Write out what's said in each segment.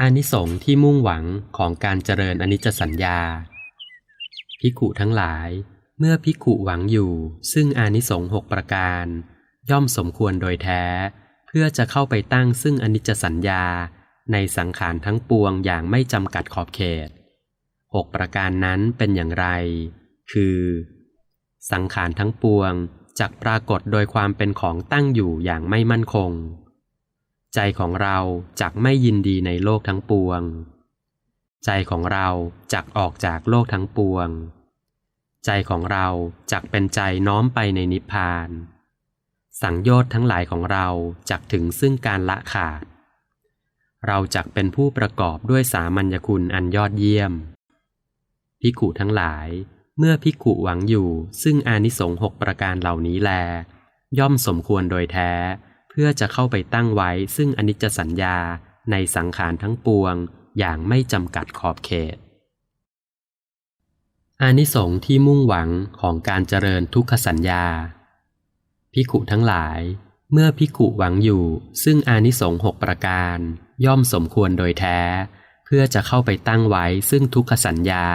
อานิสงส์ที่มุ่งหวังของการเจริญอนิจจสัญญาภิกุทั้งหลาย เมื่อภิกุหวังอยู่ ซึ่งอานิสงส์หกประการ ย่อมสมควรโดยแท้ เพื่อจะเข้าไปตั้งซึ่งอนิจจสัญญา ในสังขารทั้งปวงอย่างไม่จำกัดขอบเขตหกประการนั้นเป็นอย่างไร คือ สังขารทั้งปวงจักปรากฏโดยความเป็นของตั้งอยู่อย่างไม่มั่นคง ใจของเราจักไม่ยินดีในโลกทั้งปวง ใจของเราจักออกจากโลกทั้งปวง ใจของเราจักเป็นใจน้อมไปในนิพพาน สังโยชน์ทั้งหลายของเราจักถึงซึ่งการละขาด เราจักเป็นผู้ประกอบด้วยสามัญญคุณอันยอดเยี่ยมภิกุทั้งหลาย เมื่อภิกุหวังอยู่ซึ่งอานิสงส์หกประการเหล่านี้แล ย่อมสมควรโดยแท้ เพื่อจะเข้าไปตั้งไว้ซึ่งอนิจจสัญญาในสังขารทั้งปวงอย่างไม่จำกัดขอบเขต อานิสงส์ที่มุ่งหวังของการเจริญทุกขสัญญาภิกุทั้งหลาย เมื่อภิกุหวังอยู่ ซึ่งอานิสงส์หกประการ ย่อมสมควรโดยแท้ เพื่อจะเข้าไปตั้งไว้ซึ่งทุกขสัญญา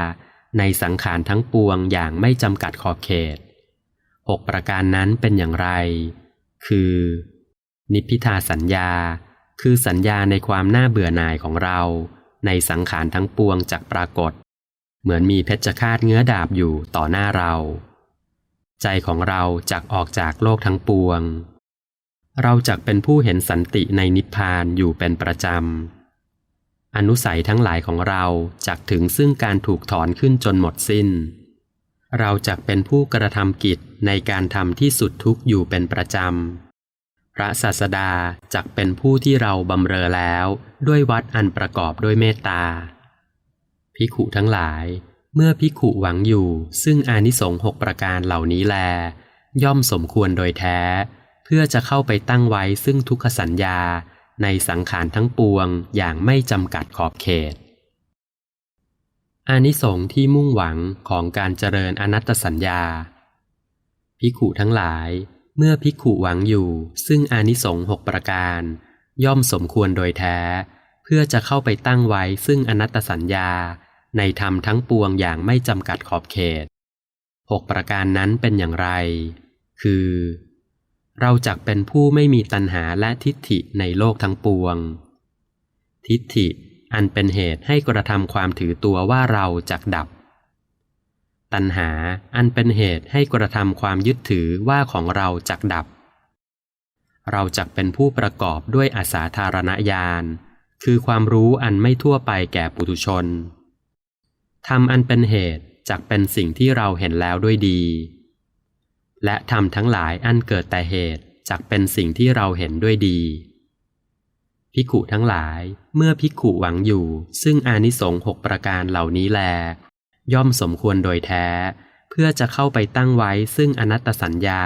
ในสังขารทั้งปวงอย่างไม่จำกัดขอบเขตหกประการนั้นเป็นอย่างไร คือ นิพพิทาสัญญา คือสัญญาในความน่าเบื่อหน่ายของเรา ในสังขารทั้งปวงจักปรากฏ เหมือนมีเพชฌฆาตเงื้อดาบอยู่ต่อหน้าเรา ใจของเราจักออกจากโลกทั้งปวง เราจักเป็นผู้เห็นสันติในนิพพานอยู่เป็นประจำ อนุสัยทั้งหลายของเราจักถึงซึ่งการถูกถอนขึ้นจนหมดสิ้น เราจักเป็นผู้กระทำกิจในการทำที่สุดทุกอยู่เป็นประจำ พระศาสดาจักเป็นผู้ที่เราบำเรอแล้ว ด้วยวัดอันประกอบด้วยเมตตาภิกขุทั้งหลาย เมื่อภิกขุหวังอยู่ ซึ่งอานิสงส์หกประการเหล่านี้แล ย่อมสมควรโดยแท้ เพื่อจะเข้าไปตั้งไว้ซึ่งทุกขสัญญาในสังขารทั้งปวงอย่างไม่จำกัดขอบเขต อานิสงส์ที่มุ่งหวังของการเจริญอนัตตสัญญาภิกขุทั้งหลาย เมื่อภิกขุหวังอยู่ ซึ่งอานิสงส์หกประการ ย่อมสมควรโดยแท้ เพื่อจะเข้าไปตั้งไว้ซึ่งอนัตตสัญญา ในธรรมทั้งปวงอย่างไม่จำกัดขอบเขตหกประการนั้นเป็นอย่างไร คือ เราจักเป็นผู้ไม่มีตัณหาและทิฏฐิในโลกทั้งปวง ทิฏฐิอันเป็นเหตุให้กระทำความถือตัวว่าเราจักดับ ตัณหาอันเป็นเหตุให้กระทำความยึดถือว่าของเราจักดับ เราจักเป็นผู้ประกอบด้วยอาสาธารณญาณ คือความรู้อันไม่ทั่วไปแก่ปุถุชนธรรมอันเป็นเหตุจักเป็นสิ่งที่เราเห็นแล้วด้วยดี และธรรมทั้งหลายอันเกิดแต่เหตุจักเป็นสิ่งที่เราเห็นด้วยดีภิกขุทั้งหลายเมื่อภิกขุหวังอยู่ ซึ่งอานิสงส์หกประการเหล่านี้แล ย่อมสมควรโดยแท้ เพื่อจะเข้าไปตั้งไว้ซึ่งอนัตตสัญญา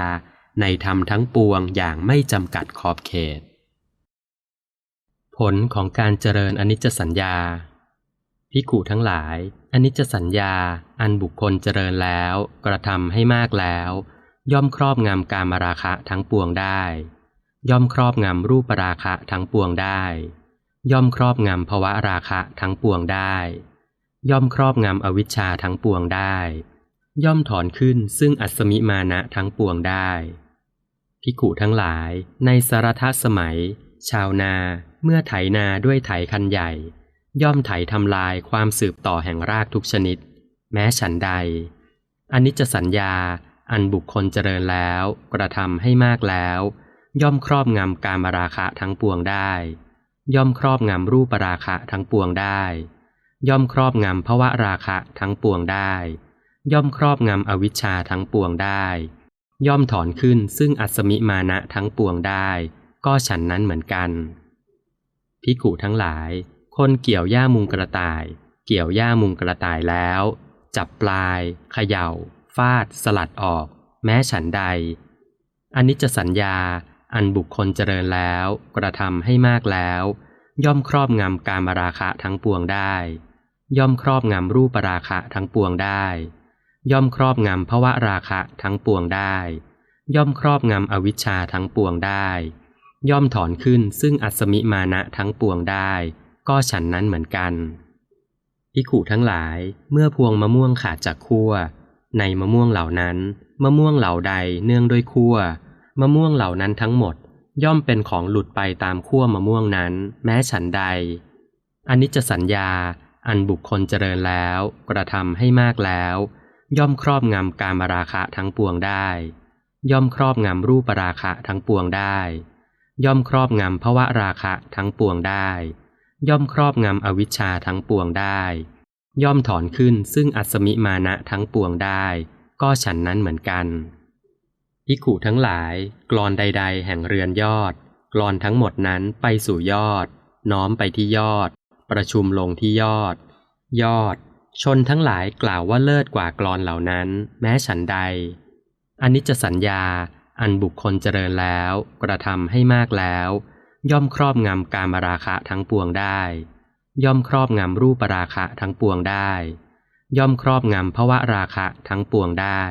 ในธรรมทั้งปวงอย่างไม่จำกัดขอบเขต ผลของการเจริญอนิจจสัญญาภิกขุทั้งหลาย อนิจจสัญญา อันบุคคลเจริญแล้ว กระทำให้มากแล้ว ย่อมครอบงำการมราคะทั้งปวงได้ ย่อมครอบงำรูปราคะทั้งปวงได้ ย่อมครอบงำภวะราคะทั้งปวงได้ ย่อมครอบงำอวิชชาทั้งปวงได้ ย่อมถอนขึ้นซึ่งอัศมิมานะทั้งปวงได้ภิกุทั้งหลายในสารทสมัย ชาวนาเมื่อไถนาด้วยไถคันใหญ่ ย่อมไถทำลายความสืบต่อแห่งรากทุกชนิด แม้ฉันใดอันิจจสัญญาอันบุคคลเจริญแล้ว กระทำให้มากแล้ว ย่อมครอบงำการมราคะทั้งปวงได้ ย่อมครอบงำรูปราคะทั้งปวงได้ ย่อมครอบงำภวะราคะทั้งปวงได้ ย่อมครอบงำอวิชชาทั้งปวงได้ ย่อมถอนขึ้นซึ่งอัศมิมานะทั้งปวงได้ ก็ฉันนั้นเหมือนกันภิกุทั้งหลาย คนเกี่ยวหญ้ามุงกระต่าย เกี่ยวหญ้ามุงกระต่ายแล้ว จับปลายเขย่า ฟาด สลัดออก แม้ฉันใดอันิจจสัญญา อันบุคคลเจริญแล้ว กระทำให้มากแล้ว ย่อมครอบงำการมราคะทั้งปวงได้ ย่อมครอบงำรูปราคะทั้งปวงได้ ย่อมครอบงำภวะราคะทั้งปวงได้ ย่อมครอบงำอวิชชาทั้งปวงได้ ย่อมถอนขึ้นซึ่งอัศมิมานะทั้งปวงได้ ก็ฉันนั้นเหมือนกันพิขุทั้งหลายเมื่อพวงมะม่วงขาดจากขั้วในมะม่วงเหล่านั้น มะม่วงเหล่าใดเนื่องด้วยขั้วมะม่วงเหล่านั้นทั้งหมด ย่อมเป็นของหลุดไปตามขั้วมะม่วงนั้น แม้ฉันใดอันิจจสัญญา อันบุคคลเจริญแล้ว กระทำให้มากแล้ว ย่อมครอบงำการมราคะทั้งปวงได้ ย่อมครอบงำรูปราคะทั้งปวงได้ ย่อมครอบงำภวะราคะทั้งปวงได้ ย่อมครอบงำอวิชชาทั้งปวงได้ ย่อมถอนขึ้นซึ่งอัศมิมานะทั้งปวงได้ ก็ฉันนั้นเหมือนกันพิขุทั้งหลาย กรอนใด ๆ แห่งเรือนยอด กรอนทั้งหมดนั้นไปสู่ยอด น้อมไปที่ยอด ประชุมลงที่ยอด ยอด ชนทั้งหลายกล่าวว่าเลิศกว่ากรอนเหล่านั้น แม้ฉันใด อันิจจสัญญา อันบุคคลเจริญแล้ว กระทำให้มากแล้ว ย่อมครอบงำการมราคะทั้งปวงได้ ย่อมครอบงำรูปราคะทั้งปวงได้ ย่อมครอบงำภวะราคะทั้งปวงได้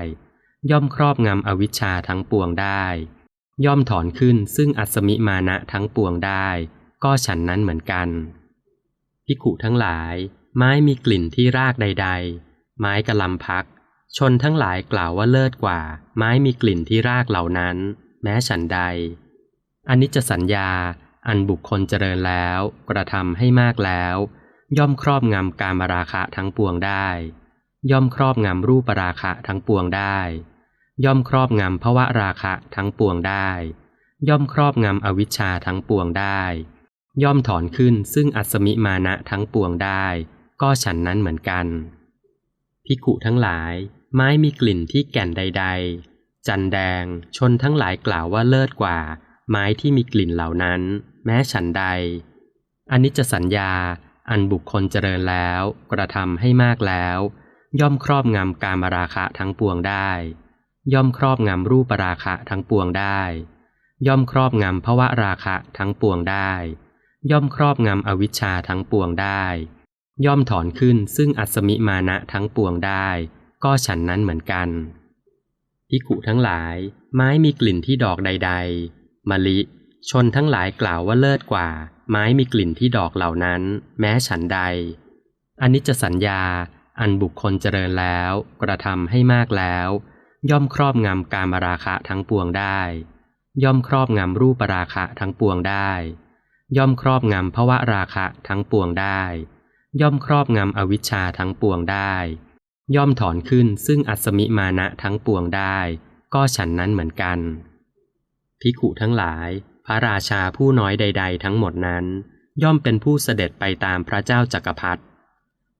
ย่อมครอบงำอวิชชาทั้งปวงได้ย่อมถอนขึ้นซึ่งอัศมิมานะทั้งปวงได้ ก็ฉันนั้นเหมือนกัน พิขุทั้งหลาย ไม้มีกลิ่นที่รากใด ๆ ไม้กระลำพัก ชนทั้งหลายกล่าวว่าเลิศกว่า ไม้มีกลิ่นที่รากเหล่านั้น แม้ฉันใด อันิจจสัญญา อันบุคคลเจริญแล้ว กระทำให้มากแล้ว ย่อมครอบงำการมราคะทั้งปวงได้ ย่อมครอบงำรูปราคะทั้งปวงได้ ย่อมครอบงำภวะราคะทั้งปวงได้ ย่อมครอบงำอวิชชาทั้งปวงได้ ย่อมถอนขึ้นซึ่งอัศมิมานะทั้งปวงได้ ก็ฉันนั้นเหมือนกัน พิกุทั้งหลาย ไม้มีกลิ่นที่แก่นใด ๆ จันแดง ชนทั้งหลายกล่าวว่าเลิศกว่า ไม้ที่มีกลิ่นเหล่านั้น แม้ฉันใด อันิจจสัญญา อันบุคคลเจริญแล้ว กระทำให้มากแล้ว ย่อมครอบงำการมราคะทั้งปวงได้ ย่อมครอบงำรูปราคะทั้งปวงได้ ย่อมครอบงำภวะราคะทั้งปวงได้ ย่อมครอบงำอวิชชาทั้งปวงได้ ย่อมถอนขึ้นซึ่งอัศมิมานะทั้งปวงได้ ก็ฉันนั้นเหมือนกันพิกุทั้งหลาย ไม้มีกลิ่นที่ดอกใด ๆมะลิ ชนทั้งหลายกล่าวว่าเลิศกว่า ไม้มีกลิ่นที่ดอกเหล่านั้น แม้ฉันใดอนิจจสัญญา อันบุคคลเจริญแล้ว กระทำให้มากแล้ว ย่อมครอบงำการมราคะทั้งปวงได้ ย่อมครอบงำรูปราคะทั้งปวงได้ ย่อมครอบงำภวะราคะทั้งปวงได้ ย่อมครอบงำอวิชชาทั้งปวงได้ ย่อมถอนขึ้นซึ่งอัศมิมานะทั้งปวงได้ ก็ฉันนั้นเหมือนกันพิขุทั้งหลาย พระราชาผู้น้อยใด ๆ ทั้งหมดนั้น ย่อมเป็นผู้เสด็จไปตามพระเจ้าจักรพรรดิ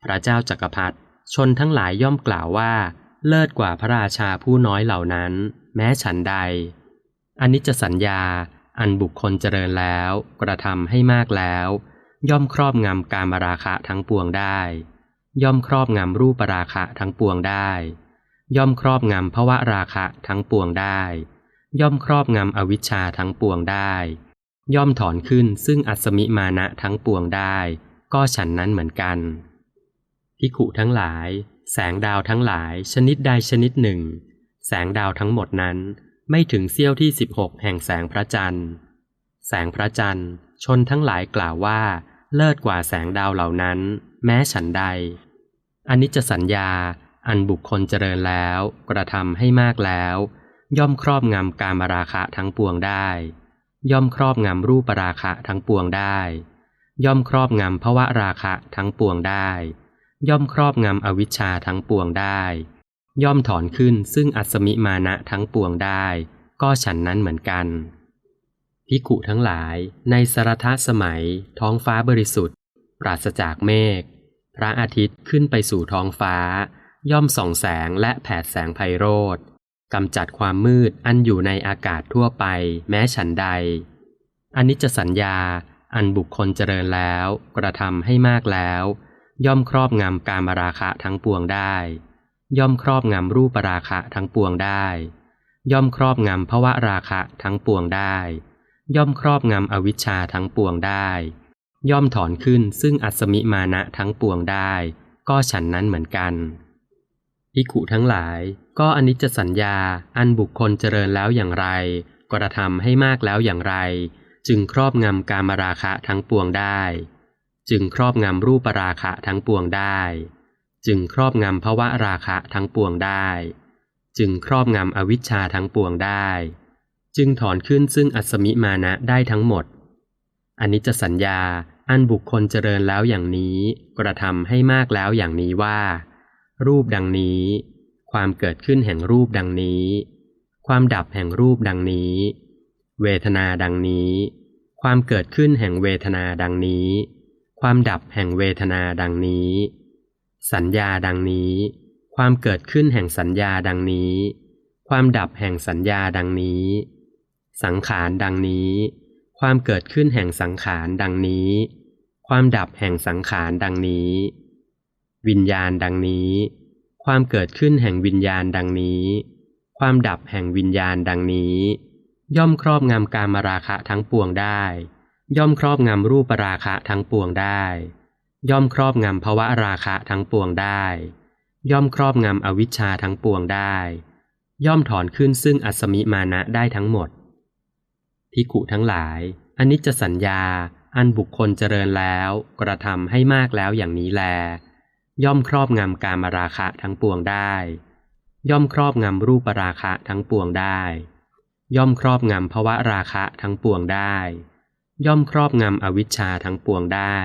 พระเจ้าจักรพรรดิชนทั้งหลายย่อมกล่าวว่า เลิศกว่าพระราชาผู้น้อยเหล่านั้น แม้ฉันใดอันิจจสัญญา อันบุคคลเจริญแล้ว กระทำให้มากแล้ว ย่อมครอบงำการมราคะทั้งปวงได้ ย่อมครอบงำรูปราคะทั้งปวงได้ ย่อมครอบงำภวะราคะทั้งปวงได้ ย่อมครอบงำอวิชชาทั้งปวงได้ ย่อมถอนขึ้นซึ่งอัศมิมานะทั้งปวงได้ ก็ฉันนั้นเหมือนกันพิขุทั้งหลาย แสงดาวทั้งหลายชนิดใดชนิดหนึ่ง แสงดาวทั้งหมดนั้น ไม่ถึงเสี้ยวที่สิบหกแห่งแสงพระจันทร์ แสงพระจันทร์ ชนทั้งหลายกล่าวว่า เลิศกว่าแสงดาวเหล่านั้น แม้ฉันใด อันิจจสัญญา อันบุคคลเจริญแล้ว กระทำให้มากแล้ว ย่อมครอบงำการมราคะทั้งปวงได้ ย่อมครอบงำรูปราคะทั้งปวงได้ ย่อมครอบงำภวะราคะทั้งปวงได้ ย่อมครอบงำอวิชชาทั้งปวงได้ ย่อมถอนขึ้นซึ่งอัศมิมานะทั้งปวงได้ ก็ฉันนั้นเหมือนกันพิกุทั้งหลายในสรทสมัย ท้องฟ้าบริสุทธิ์ ปราศจากเมฆพระอาทิตย์ขึ้นไปสู่ท้องฟ้า ย่อมส่องแสงและแผดแสงไพโรธกำจัดความมืดอันอยู่ในอากาศทั่วไป แม้ฉันใดอันิจจสัญญาอันบุคคลเจริญแล้ว กระทำให้มากแล้ว ย่อมครอบงำการมราคะทั้งปวงได้ ย่อมครอบงำรูปราคะทั้งปวงได้ ย่อมครอบงำภวะราคะทั้งปวงได้ ย่อมครอบงำอวิชชาทั้งปวงได้ ย่อมถอนขึ้นซึ่งอัศมิมานะทั้งปวงได้ ก็ฉันนั้นเหมือนกันพิขุทั้งหลายก็อนิจจสัญญาอันบุคคลเจริญแล้วอย่างไร กระทำให้มากแล้วอย่างไร จึงครอบงำการมราคะทั้งปวงได้ จึงครอบงำรูปราคะทั้งปวงได้ จึงครอบงำภวะราคะทั้งปวงได้ จึงครอบงำอวิชชาทั้งปวงได้ จึงถอนขึ้นซึ่งอัศมิมานะได้ทั้งหมด อันิจจสัญญาอันบุคคลเจริญแล้วอย่างนี้ กระทำให้มากแล้วอย่างนี้ว่า รูปดังนี้ ความเกิดขึ้นแห่งรูปดังนี้ ความดับแห่งรูปดังนี้ เวทนาดังนี้ ความเกิดขึ้นแห่งเวทนาดังนี้ ความดับแห่งเวทนาดังนี้ สัญญาดังนี้ ความเกิดขึ้นแห่งสัญญาดังนี้ ความดับแห่งสัญญาดังนี้ สังขารดังนี้ ความเกิดขึ้นแห่งสังขารดังนี้ ความดับแห่งสังขารดังนี้ วิญญาณดังนี้ ความเกิดขึ้นแห่งวิญญาณดังนี้ ความดับแห่งวิญญาณดังนี้ ย่อมครอบงำการมราคะทั้งปวงได้ ย่อมครอบงำรูปราคะทั้งปวงได้ ย่อมครอบงำภวะราคะทั้งปวงได้ ย่อมครอบงำอวิชชาทั้งปวงได้ ย่อมถอนขึ้นซึ่งอัศมิมานะได้ทั้งหมดพิกุทั้งหลายอันิจจสัญญา อันบุคคลเจริญแล้ว กระทำให้มากแล้วอย่างนี้แล ย่อมครอบงำกามราคะทั้งปวงได้ ย่อมครอบงำรูปราคะทั้งปวงได้ ย่อมครอบงำภวะราคะทั้งปวงได้ ย่อมครอบงำอวิชชาทั้งปวงได้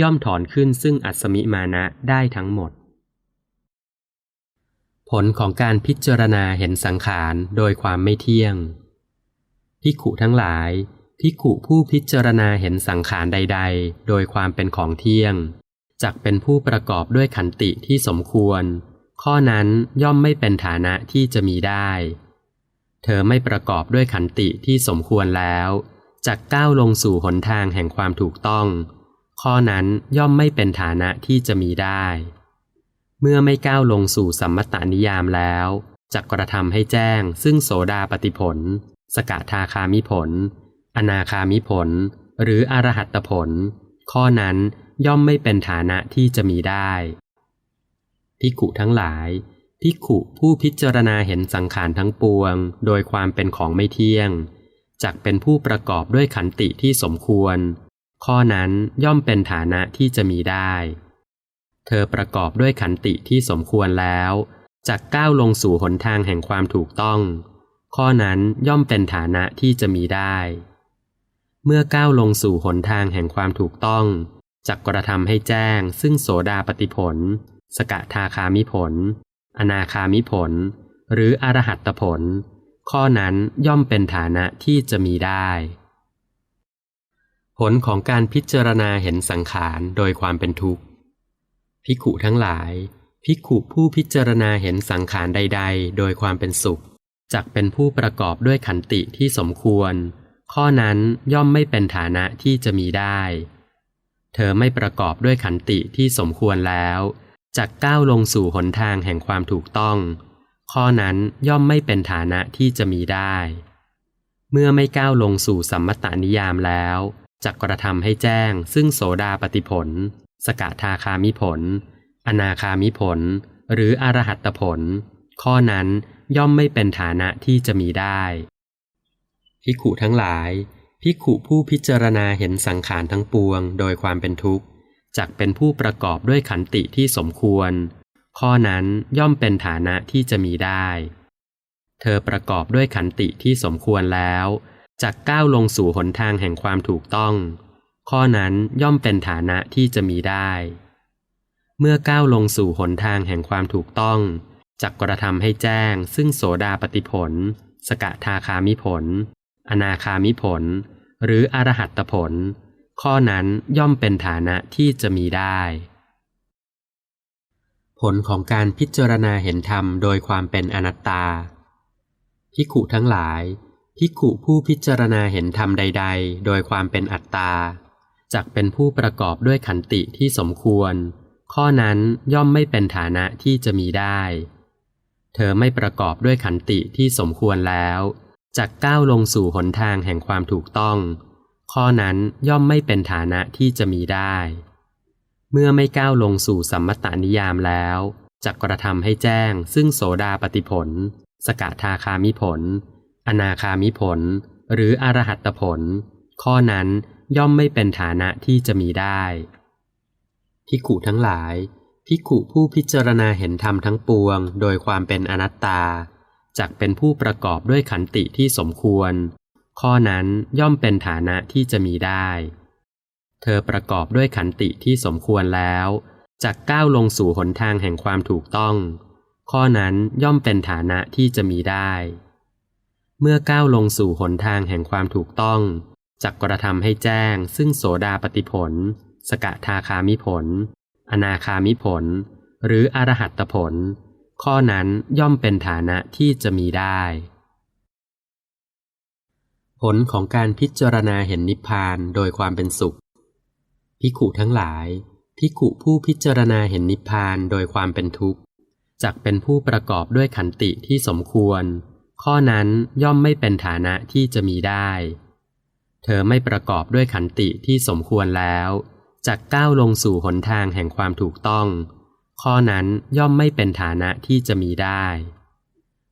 ย่อมถอนขึ้นซึ่งอัศมิมานะได้ทั้งหมด ผลของการพิจารณาเห็นสังขารโดยความไม่เที่ยงพิขุทั้งหลายพิขุผู้พิจารณาเห็นสังขารใด ๆ โดยความเป็นของเที่ยงจักเป็นผู้ประกอบด้วยขันติที่สมควร ข้อนั้นย่อมไม่เป็นฐานะที่จะมีได้ เธอไม่ประกอบด้วยขันติที่สมควรแล้วจักก้าวลงสู่หนทางแห่งความถูกต้อง ข้อนั้นย่อมไม่เป็นฐานะที่จะมีได้ เมื่อไม่ก้าวลงสู่สัมมตานิยามแล้วจักกระทำให้แจ้ง ซึ่งโสดาปฏิผล สกทาคามิผล อนาคามิผล หรืออรหัตผล ข้อนั้นย่อมไม่เป็นฐานะที่จะมีได้พิกุทั้งหลายพิกุผู้พิจารณาเห็นสังขารทั้งปวง โดยความเป็นของไม่เที่ยง จักเป็นผู้ประกอบด้วยขันติที่สมควร ข้อนั้นย่อมเป็นฐานะที่จะมีได้ เธอประกอบด้วยขันติที่สมควรแล้วจักก้าวลงสู่หนทางแห่งความถูกต้อง ข้อนั้นย่อมเป็นฐานะที่จะมีได้ เมื่อก้าวลงสู่หนทางแห่งความถูกต้องจักกระทำให้แจ้ง ซึ่งโสดาปฏิผล สกทาคามิผล อนาคามิผล หรืออรหัตผล ข้อนั้นย่อมเป็นฐานะที่จะมีได้ ผลของการพิจารณาเห็นสังขารโดยความเป็นทุกข์พิขุทั้งหลายพิขุผู้พิจารณาเห็นสังขารใด ๆ โดยความเป็นสุขจักเป็นผู้ประกอบด้วยขันติที่สมควร ข้อนั้นย่อมไม่เป็นฐานะที่จะมีได้ เธอไม่ประกอบด้วยขันติที่สมควรแล้วจักก้าวลงสู่หนทางแห่งความถูกต้อง ข้อนั้นย่อมไม่เป็นฐานะที่จะมีได้ เมื่อไม่ก้าวลงสู่สัมมตานิยามแล้ว จักกระทำให้แจ้ง ซึ่งโสดาปฏิผล สกทาคามิผล อนาคามิผล หรืออรหัตผล ข้อนั้นย่อมไม่เป็นฐานะที่จะมีได้พิขุทั้งหลายภิกขุผู้พิจารณาเห็นสังขารทั้งปวง โดยความเป็นทุกข์จักเป็นผู้ประกอบด้วยขันติที่สมควร ข้อนั้นย่อมเป็นฐานะที่จะมีได้ เธอประกอบด้วยขันติที่สมควรแล้ว จักก้าวลงสู่หนทางแห่งความถูกต้อง ข้อนั้นย่อมเป็นฐานะที่จะมีได้ เมื่อก้าวลงสู่หนทางแห่งความถูกต้องจักกระทำให้แจ้ง ซึ่งโสดาปฏิผล สกทาคามิผล อนาคามิผล หรืออรหัตผล ข้อนั้นย่อมเป็นฐานะที่จะมีได้ ผลของการพิจารณาเห็นธรรมโดยความเป็นอนัตตาพิขุทั้งหลาย พิขุผู้พิจารณาเห็นธรรมใด ๆ โดยความเป็นอัตตาจักเป็นผู้ประกอบด้วยขันติที่สมควร ข้อนั้นย่อมไม่เป็นฐานะที่จะมีได้ เธอไม่ประกอบด้วยขันติที่สมควรแล้วจักก้าวลงสู่หนทางแห่งความถูกต้อง ข้อนั้นย่อมไม่เป็นฐานะที่จะมีได้ เมื่อไม่ก้าวลงสู่สัมมตานิยามแล้วจักกระทำให้แจ้งซึ่งโสดาปฏิผล สกทาคามิผล อนาคามิผล หรืออรหัตผล ข้อนั้นย่อมไม่เป็นฐานะที่จะมีได้ภิกุทั้งหลายภิกุผู้พิจารณาเห็นธรรมทั้งปวง โดยความเป็นอนัตตาจักเป็นผู้ประกอบด้วยขันติที่สมควร ข้อนั้นย่อมเป็นฐานะที่จะมีได้ เธอประกอบด้วยขันติที่สมควรแล้วจักก้าวลงสู่หนทางแห่งความถูกต้อง ข้อนั้นย่อมเป็นฐานะที่จะมีได้ เมื่อก้าวลงสู่หนทางแห่งความถูกต้องจักกระทำให้แจ้ง ซึ่งโสดาปฏิผล สกทาคามิผล อนาคามิผล หรืออรหัตผล ข้อนั้นย่อมเป็นฐานะที่จะมีได้ ผลของการพิจารณาเห็นนิพพานโดยความเป็นสุขภิขุทั้งหลายภิขุผู้พิจารณาเห็นนิพพานโดยความเป็นทุกข์จักเป็นผู้ประกอบด้วยขันติที่สมควร ข้อนั้นย่อมไม่เป็นฐานะที่จะมีได้ เธอไม่ประกอบด้วยขันติที่สมควรแล้วจักก้าวลงสู่หนทางแห่งความถูกต้อง ข้อนั้นย่อมไม่เป็นฐานะที่จะมีได้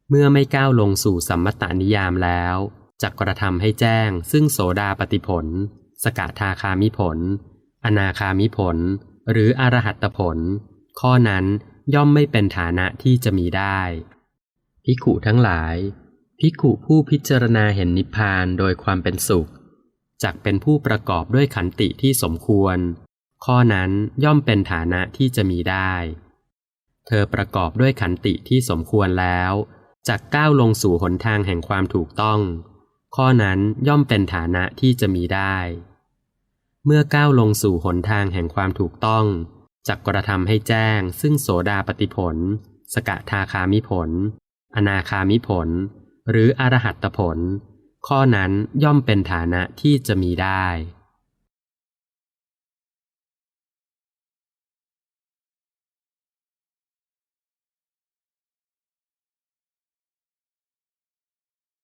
เมื่อไม่ก้าวลงสู่สัมมตานิยามแล้วจักกระทำให้แจ้ง ซึ่งโสดาปฏิผล สกทาคามิผล อนาคามิผล หรืออรหัตผล ข้อนั้นย่อมไม่เป็นฐานะที่จะมีได้ ภิกขุทั้งหลาย ภิกขุผู้พิจารณาเห็นนิพพานโดยความเป็นสุขจักเป็นผู้ประกอบด้วยขันติที่สมควร ข้อนั้นย่อมเป็นฐานะที่จะมีได้ เธอประกอบด้วยขันติที่สมควรแล้วจักก้าวลงสู่หนทางแห่งความถูกต้อง ข้อนั้นย่อมเป็นฐานะที่จะมีได้ เมื่อก้าวลงสู่หนทางแห่งความถูกต้องจักกระทำให้แจ้ง ซึ่งโสดาปฏิผล สกทาคามิผล อนาคามิผล หรืออรหัตผล ข้อนั้นย่อมเป็นฐานะที่จะมีได้